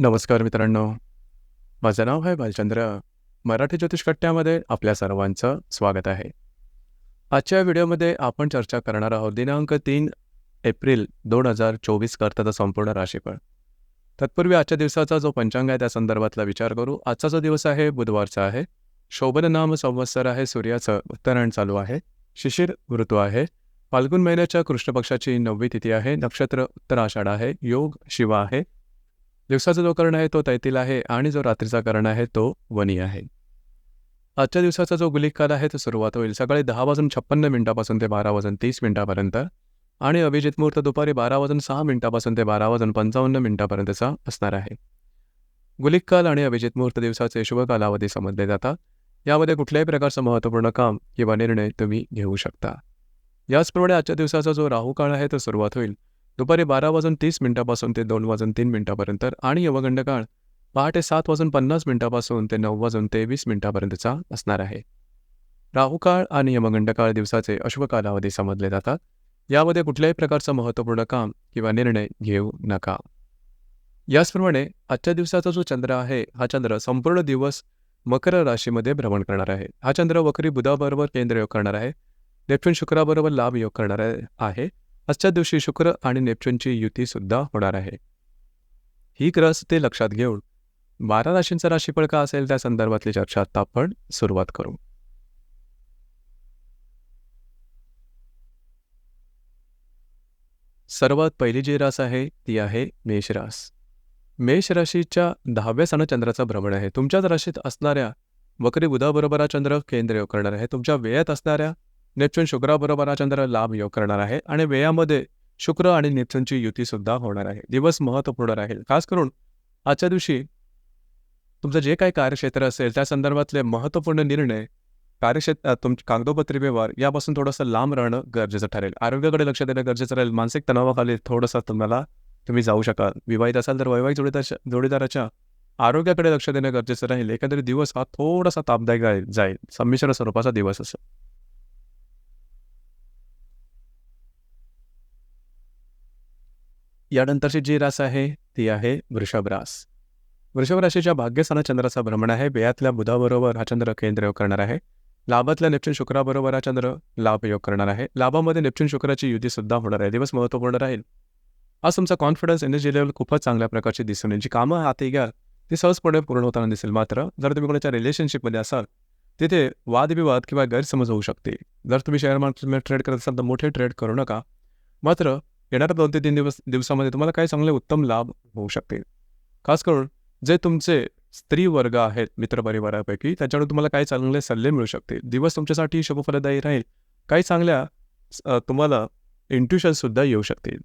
नमस्कार मित्रांनो. माझं नाव आहे भालचंद्र मराठी ज्योतिष कट्ट्यामध्ये आपल्या सर्वांचं स्वागत आहे. आजच्या व्हिडिओमध्ये आपण चर्चा करणार आहोत दिनांक तीन एप्रिल दोन हजार चोवीस करताचा संपूर्ण राशीफळ. तत्पूर्वी आजच्या दिवसाचा जो पंचांग आहे त्या संदर्भातला विचार करू. आजचा जो दिवस आहे बुधवारचा आहे. शोभन नाम संवत्सर आहे सूर्याचं उत्तरायण चालू आहे. शिशिर ऋतू आहे. फाल्गुन महिन्याच्या कृष्णपक्षाची नववी तिथी आहे. नक्षत्र उत्तराषाढ आहे. योग शिवा आहे. दिवसाचा जो कर्ण आहे तो तैतील आहे आणि जो रात्रीचा कर्ण आहे तो वनी आहे. आजच्या दिवसाचा जो गुलिक काल आहे तो सुरुवात होईल सकाळी दहा वाजून छप्पन्न मिनिटापासून ते बारा वाजून तीस मिनिटापर्यंत आणि अभिजित मुहूर्त दुपारी बारा वाजून सहा मिनिटापासून ते बारा वाजून पंचावन्न मिनिटापर्यंतचा असणार आहे. गुलिक काल आणि अभिजित मुहूर्त दिवसाचे शुभ कालावधी समजले जातात. यामध्ये कुठल्याही प्रकारचं महत्त्वपूर्ण काम किंवा निर्णय तुम्ही घेऊ शकता. याचप्रमाणे आजच्या दिवसाचा जो राहू काळ आहे तो सुरुवात होईल दुपारी बारा वाजून तीस मिनिटापासून ते दोन वाजून तीन मिनिटापर्यंत आणि यवगंड काळ पहाटे सात वाजून पन्नास मिनिटापासून ते नऊ वाजून तेवीस मिनिटापर्यंतचा असणार आहे. राहुकाळ आणि यमगंडकाळ दिवसाचे अश्व कालावधी समजले जातात. यामध्ये कुठल्याही प्रकारचं महत्त्वपूर्ण काम किंवा निर्णय घेऊ नका. याचप्रमाणे आजच्या दिवसाचा जो चंद्र आहे हा चंद्र संपूर्ण दिवस मकर राशीमध्ये भ्रमण करणार आहे. हा चंद्र वक्री बुधाबरोबर केंद्र योग करणार आहे. दक्षिण शुक्राबरोबर लाभ योग करणार आहे. आजच्या दिवशी शुक्र आणि नेपच्यूनची युतीसुद्धा होणार आहे. ही ग्रस ते लक्षात घेऊन बारा राशींचा राशीफळ का असेल त्या संदर्भातली चर्चा आता आपण सुरुवात करू. सर्वात पहिली जी रास आहे ती आहे मेष रास. मेष राशीच्या दहाव्या सण चंद्राचं भ्रमण आहे. तुमच्याच राशीत असणाऱ्या वक्री बुधाबरोबर हा चंद्र केंद्र करणार आहे. तुमच्या वेयात असणाऱ्या नेपच्यून शुक्राबरोबर हा चंद्र लाभ योग करणार आहे आणि वेळामध्ये शुक्र आणि नेपच्यूनची युती सुद्धा होणार आहे. दिवस महत्त्वपूर्ण राहील. खास करून आजच्या दिवशी तुमचं जे काही कार्यक्षेत्र असेल त्या संदर्भातले महत्त्वपूर्ण निर्णय कार्यक्षेत्र तुम कागदोपत्री व्यवहार यापासून थोडंसं लांब राहणं गरजेचं ठरेल. आरोग्याकडे लक्ष देणं गरजेचं राहील मानसिक तणावाखाली थोडंसं तुम्हाला तुम्ही जाऊ शकाल. विवाहित असाल तर वैवाहिक जोडीदार जोडीदाराच्या आरोग्याकडे लक्ष देणं गरजेचं राहील. एकंदरीत दिवस हा थोडासा तापदायक जाईल. संमिश्र स्वरूपाचा दिवस असेल. यानंतरची जी रास आहे ती आहे वृषभ रास. वृषभ राशीच्या भाग्यस्थाना चंद्राचा भ्रमण आहे. बेयातल्या बुधाबरोबर हा चंद्र केंद्र योग करणार आहे. लाभातल्या नेपच्यून शुक्राबरोबर हा चंद्र लाभ योग करणार आहे. लाभामध्ये नेपच्यून शुक्राची युती सुद्धा होणार आहे. दिवस महत्त्वपूर्ण राहील. आज तुमचा कॉन्फिडन्स एनर्जी लेवल खूपच चांगल्या प्रकारची दिसून येईल. जी कामं हाती घ्याल ती सहजपणे पूर्ण होताना दिसेल. मात्र जर तुम्ही कोणाच्या रिलेशनशिपमध्ये असाल तिथे वादविवाद किंवा गैरसमज होऊ शकते जर तुम्ही शेअर मार्केटमध्ये ट्रेड करत असाल तर मोठे ट्रेड करू नका. मात्र येणाऱ्या दोन ते तीन दिवस दिवसामध्ये तुम्हाला काही चांगले उत्तम लाभ होऊ शकतील. खास करून जे तुमचे स्त्री वर्ग आहेत मित्रपरिवारापैकी त्याच्याकडून तुम्हाला काही चांगले सल्ले मिळू शकतील. दिवस तुमच्यासाठी शुभफलदायी राहील. काही चांगल्या तुम्हाला इंट्युशनसुद्धा येऊ शकतील.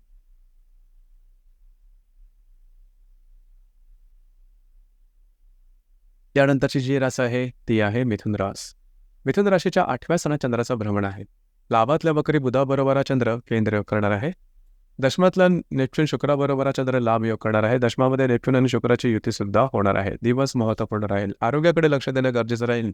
त्यानंतरची जी रास आहे ती आहे मिथुन रास. मिथुन राशीच्या आठव्या सणा चंद्राचं भ्रमण आहे. लाभातल्या बकरी बुधाबरोबर चंद्र केंद्र करणार आहे. दशमातला नेपच्यून शुक्राबरोबराचा जरा लाभ योग करणार आहे. दशमामध्ये नेपच्यून आणि शुक्राची युती सुद्धा होणार आहे. दिवस महत्त्वपूर्ण राहील. आरोग्याकडे लक्ष देणं गरजेचं राहील.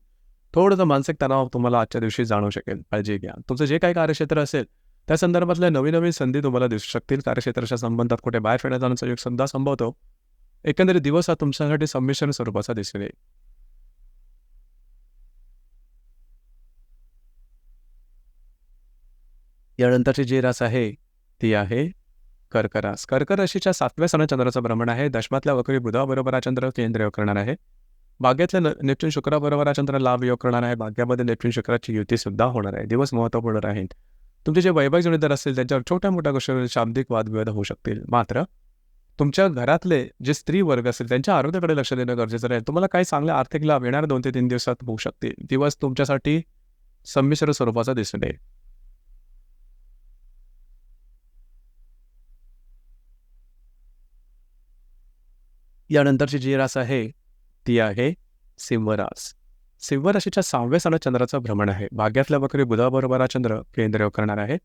थोडंसं मानसिक तणाव तुम्हाला आजच्या दिवशी जाणू शकेल. काळजी घ्या. तुमचं जे काही कार्यक्षेत्र असेल त्या संदर्भातल्या नवीन नवीन संधी तुम्हाला दिसू शकतील. कार्यक्षेत्राच्या संबंधात कुठे बाहेर फिरण्यात जाण्याचा योग सुद्धा संभवतो. एकंदरीत दिवस हा तुमच्यासाठी संमिश्रण स्वरूपाचा दिसून येईल. यानंतरची जी रास आहे ती आहे कर्करास. कर्क राशीच्या सातव्या सण चंद्राचं भ्रमण आहे. दशमातल्या वक्री बुधाबरोबर हा चंद्र केंद्र योग करणार आहे. भाग्यातल्या नेपच्यून शुक्राबरोबर हा चंद्र लाभ योग करणार आहे. भाग्यामध्ये नेपच्यून शुक्राची युती सुद्धा होणार आहे. दिवस महत्त्वपूर्ण राहील. तुमचे जे वैवाहिक जोडीदार असतील त्यांच्यावर छोट्या मोठ्या गोष्टीवर शाब्दिक वादविवाद होऊ शकतील. मात्र तुमच्या घरातले जे स्त्री वर्ग असतील त्यांच्या आरोग्याकडे लक्ष देणं गरजेचं राहील तुम्हाला काही चांगले आर्थिक लाभ येणार दोन ते तीन दिवसात होऊ शकतील. दिवस तुमच्यासाठी संमिश्र स्वरूपाचा दिसून येईल. यानंतरची जी रास आहे ती आहे सिंहरास. सिंह राशीच्या सहाव्या साला चंद्राचं भ्रमण आहे. भाग्यातल्या बकरी बुधाबरोबर हा चंद्र केंद्र योग करणार आहे.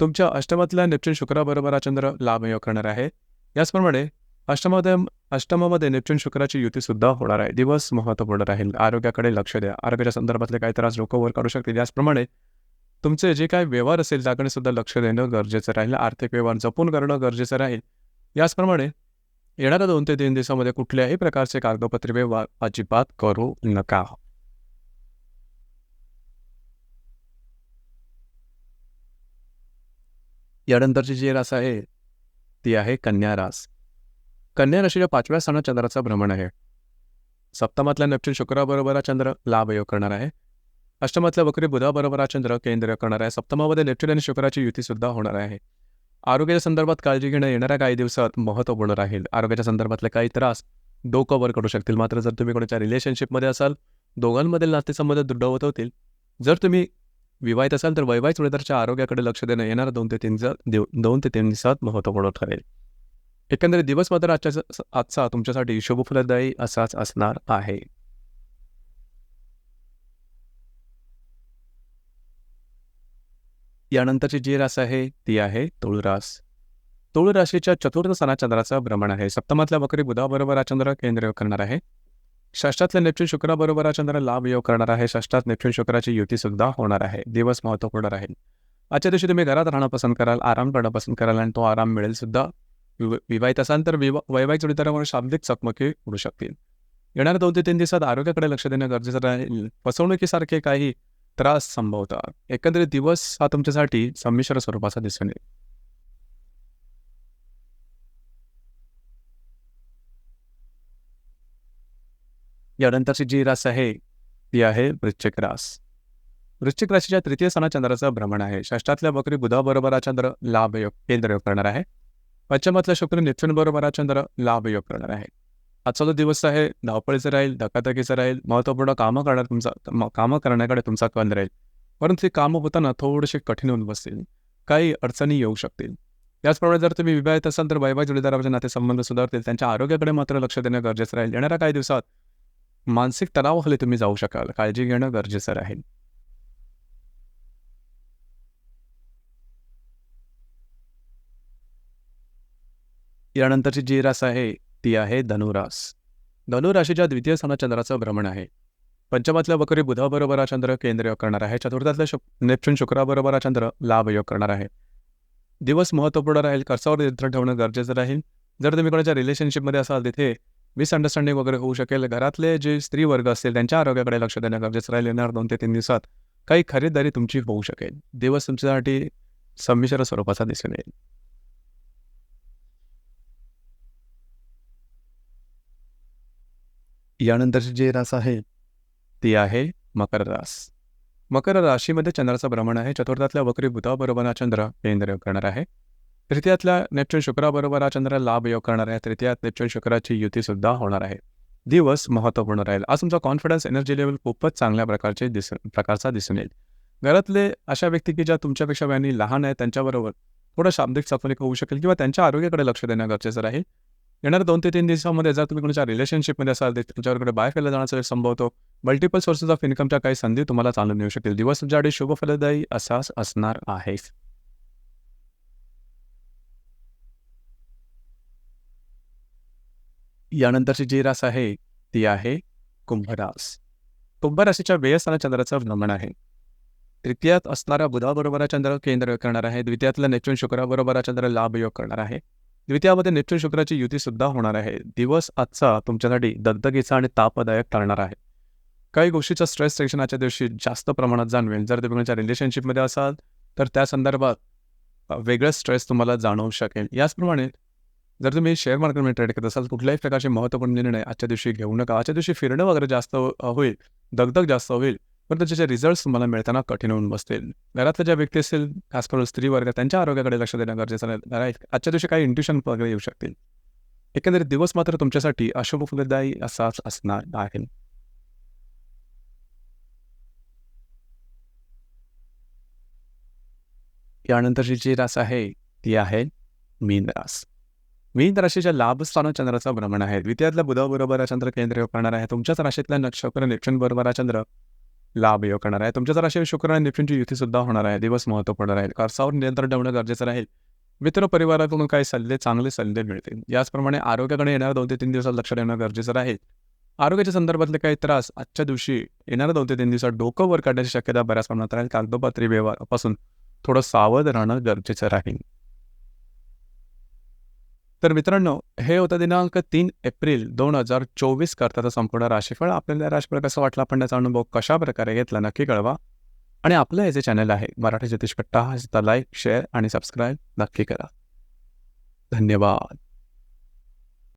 तुमच्या अष्टमातल्या नेपच्यून शुक्राबरोबर हा चंद्र लाभ योग करणार आहे. याचप्रमाणे अष्टमामध्ये अष्टमामध्ये नेपच्यून शुक्राची युतीसुद्धा होणार आहे. दिवस महत्त्वपूर्ण राहील. आरोग्याकडे लक्ष द्या. आरोग्याच्या संदर्भातले काही त्रास लोक वर काढू शकतील. याचप्रमाणे तुमचे जे काही व्यवहार असेल त्याकडे सुद्धा लक्ष देणं गरजेचं राहील. आर्थिक व्यवहार जपून करणं गरजेचं राहील. याचप्रमाणे येणाऱ्या दोन ते तीन दिवसामध्ये कुठल्याही प्रकारचे कागदपत्रे व्यवहार अजिबात करू नका. यानंतरची जी रास आहे ती आहे कन्या रास. कन्या राशीच्या पाचव्या स्थानात चंद्राचा भ्रमण आहे. सप्तमातल्या नेपच्यून शुक्राबरोबर चंद्र लाभ योग करणार आहे. अष्टमातल्या वक्री बुधाबरोबर चंद्र केंद्र करणार आहे. सप्तमामध्ये नेपच्यून आणि शुक्राची युती सुद्धा होणार आहे. आरोग्याच्या संदर्भात काळजी घेणं येणाऱ्या काही दिवसात महत्त्वपूर्ण राहील. आरोग्याच्या संदर्भातले काही त्रास डोकं करू शकतील. मात्र जर तुम्ही कोणाच्या रिलेशनशिपमध्ये असाल दोघांमधील नातेसंबंध दृढ होत होतील जर तुम्ही विवाहित असाल तर वैवाहिक जोडीदाराच्या आरोग्याकडे लक्ष देणं येणाऱ्या दोन ते तीन दोन ते तीन दिवसात महत्त्वपूर्ण ठरेल. एकंदरीत दिवस मात्र आजच्या आजचा तुमच्यासाठी शुभफलदायी असाच असणार आहे. यानंतरची जी रास आहे ती आहे तुळरास. तुळ राशीच्या चतुर्थ सणाचंद्राचं चंद्राचा भ्रमण आहे. सप्तमातल्या वक्री बुधाबरोबर हा चंद्र केंद्रयोग करणार आहे. षष्ठातल्या नेपच्यून शुक्राबरोबर हा चंद्र लाभ योग करणार आहे. षष्ठात नेपच्यून शुक्राची युती सुद्धा होणार आहे. दिवस महत्त्वपूर्ण राहील. आजच्या दिवशी तुम्ही घरात राहणं पसंत कराल आराम करणं पसंत कराल आणि तो आराम मिळेल सुद्धा. विवाहित असाल तर विवा वैवाहिक जोडीदारामुळे शाब्दिक चकमकी उडू शकतील. येणाऱ्या दोन ते तीन दिवसात आरोग्याकडे लक्ष देणं गरजेचं राहील. फसवणुकीसारखे काही त्रास संभवतात. एकंदरीत दिवस हा तुमच्यासाठी संमिश्र स्वरूपाचा दिसून येईल. यानंतरची जी रास आहे ती आहे वृश्चिक रास. वृश्चिक राशीच्या तृतीय स्थानात चंद्राचं भ्रमण आहे. षष्टातल्या बकरी बुधाबरोबर हा चंद्र लाभ योग केंद्र योग करणार आहे. पश्चिमातल्या शुक्र निफ्चन बरोबर हा चंद्र लाभ योग करणार आहे. आजचा जो दिवस आहे धावपळीचा राहील धकाधकीचं राहील महत्त्वपूर्ण कामं करणार तुमचा कामं करण्याकडे तुमचा कल राहील. परंतु ते कामं होताना थोडेसे कठीण होऊन बसतील काही अडचणी येऊ शकतील. त्याचप्रमाणे जर तुम्ही विवाहित असाल तर वैवाहिक जोडीदाराचे नातेसंबंध सुधारतील त्यांच्या आरोग्याकडे मात्र लक्ष देणं गरजेचं राहील. येणाऱ्या काही दिवसात मानसिक तणावाखाली तुम्ही जाऊ शकाल काळजी घेणं गरजेचं राहील. यानंतरची जी रास आहे ती आहे धनुरास. धनुराशीच्या द्वितीय स्थानात चंद्राचं भ्रमण आहे. पंचमातल्या वकरी बुधाबरोबर हा चंद्र केंद्र योग करणार आहे. चतुर्थातल्या शुक नेपच्यून शुक्राबरोबर हा चंद्र लाभ योग करणार आहे. दिवस महत्त्वपूर्ण राहील खर्चावर नियंत्रण ठेवणं गरजेचं राहील. जर तुम्ही कोणाच्या रिलेशनशिपमध्ये असाल तिथे मिसअंडरस्टँडिंग वगैरे होऊ शकेल. घरातले जे स्त्री वर्ग असतील त्यांच्या आरोग्याकडे लक्ष देणं गरजेचं राहील. येणार दोन ते तीन दिवसात काही खरीददारी तुमची होऊ शकेल. दिवस तुमच्यासाठी संमिश्र स्वरूपाचा दिसून येईल. यानंतरची जे रास आहे ती आहे मकर रास. मकर राशीमध्ये चंद्राचं भ्रमण आहे. चतुर्थातल्या वक्री बुधाबरोबर हा चंद्र केंद्र योग करणार आहे. तृतीयातल्या नेपच्यून शुक्राबरोबर हा चंद्र लाभ योग करणार आहे. तृतीयात नेपच्यून शुक्राची युतीसुद्धा होणार आहे. दिवस महत्त्वपूर्ण राहील. आज तुमचा कॉन्फिडन्स एनर्जी लेवल खूपच चांगल्या प्रकारचे दिस प्रकारचा दिसून येईल. घरातले अशा व्यक्ती की ज्या तुमच्यापेक्षा व्यानी लहान आहेत त्यांच्याबरोबर थोडं शाब्दिक चकमक होऊ शकेल किंवा त्यांच्या आरोग्याकडे लक्ष देणं गरजेचं राहील. येणाऱ्या दोन ते तीन दिवसामध्ये जर तुम्ही कोणाच्या रिलेशनशिपमध्ये असाल तर तुमच्याकडे बाय केला जाण्याचा संभवतो मल्टिपल सोर्सेस ऑफ इन्कमच्या काही संधी तुम्हाला चालून येऊ शकतील. दिवस तुमच्याकडे शुभ फलदायी असाच असणार आहे. यानंतरची जी रास आहे ती आहे कुंभरास कुंभराशीच्या व्ययस्थाना चंद्राचं भ्रमण आहे. तृतीयात असणारा बुधाबरोबर चंद्र केंद्र करणार आहे. द्वितीयातल्या नेचून शुक्राबरोबर चंद्र लाभ योग करणार आहे. द्वितीयामध्ये नेपच्यून शुक्राची युती सुद्धा होणार आहे. दिवस आजचा तुमच्यासाठी दगदगीचा आणि तापदायक ठरणार आहे. काही गोष्टीचा स्ट्रेस टेन्शन आजच्या दिवशी जास्त प्रमाणात जाणवेल. जर तुम्ही तुमच्या रिलेशनशिपमध्ये असाल तर त्या संदर्भात वेगळं स्ट्रेस तुम्हाला जाणवू शकेल. याचप्रमाणे जर तुम्ही शेअर मार्केटमध्ये ट्रेड करत असाल कुठल्याही प्रकारचे महत्त्वपूर्ण निर्णय आजच्या दिवशी घेऊ नका. आजच्या दिवशी फिरणं वगैरे जास्त होईल. दगदग जास्त होईल. पण त्याचे रिझल्ट तुम्हाला मिळताना कठीण होऊन बसतील. घरातल्या ज्या व्यक्ती असतील खास करून स्त्री वर्ग त्यांच्या आरोग्याकडे लक्ष देणं गरजेचं नाही. आजच्या दिवशी काही इंट्युशन वगैरे येऊ शकतील. एकंदरीत दिवस मात्र तुमच्यासाठी अशुभदायी असाच असणार आहे. यानंतरची जी रास आहे ती आहे मीन रास. मीन राशीच्या लाभस्थान चंद्राचा भ्रमण आहे. द्वितीयातल्या बुधाबरोबर चंद्र केंद्र करणार आहे. तुमच्याच राशीतल्या नक्षत्र नेक्षण बरोबर चंद्र लाभ योग करणार आहे. तुमच्या राशी शुक्र आणि निफ्टींची युती सुद्धा होणार आहे दिवस महत्त्वपूर्ण राहील खर्चावर नियंत्रण ठेवणं गरजेचं राहील मित्र परिवाराकडून काही सल्ले चांगले सल्ले मिळतील. याचप्रमाणे आरोग्याकडे येणाऱ्या दोन ते तीन दिवसात लक्ष देणं गरजेचं राहील आरोग्याच्या संदर्भातले काही त्रास आजच्या दिवशी येणाऱ्या दोन ते तीन दिवसात डोकं वर काढण्याची शक्यता बऱ्याच प्रमाणात राहील. कागदोपत्री व्यवहारापासून थोडं सावध राहणं गरजेचं राहील. तर मित्रांनो हे होतं दिनांक तीन एप्रिल दोन हजार चोवीस करताचं संपूर्ण राशीफळ आपल्याला राशीफळ कसं वाटलं आपण त्याचा अनुभव कशा प्रकारे घेतला नक्की कळवा. आणि आपलं हे जे चॅनल आहे मराठी ज्योतिष कट्टा हा लाईक शेअर आणि सबस्क्राईब नक्की करा. धन्यवाद.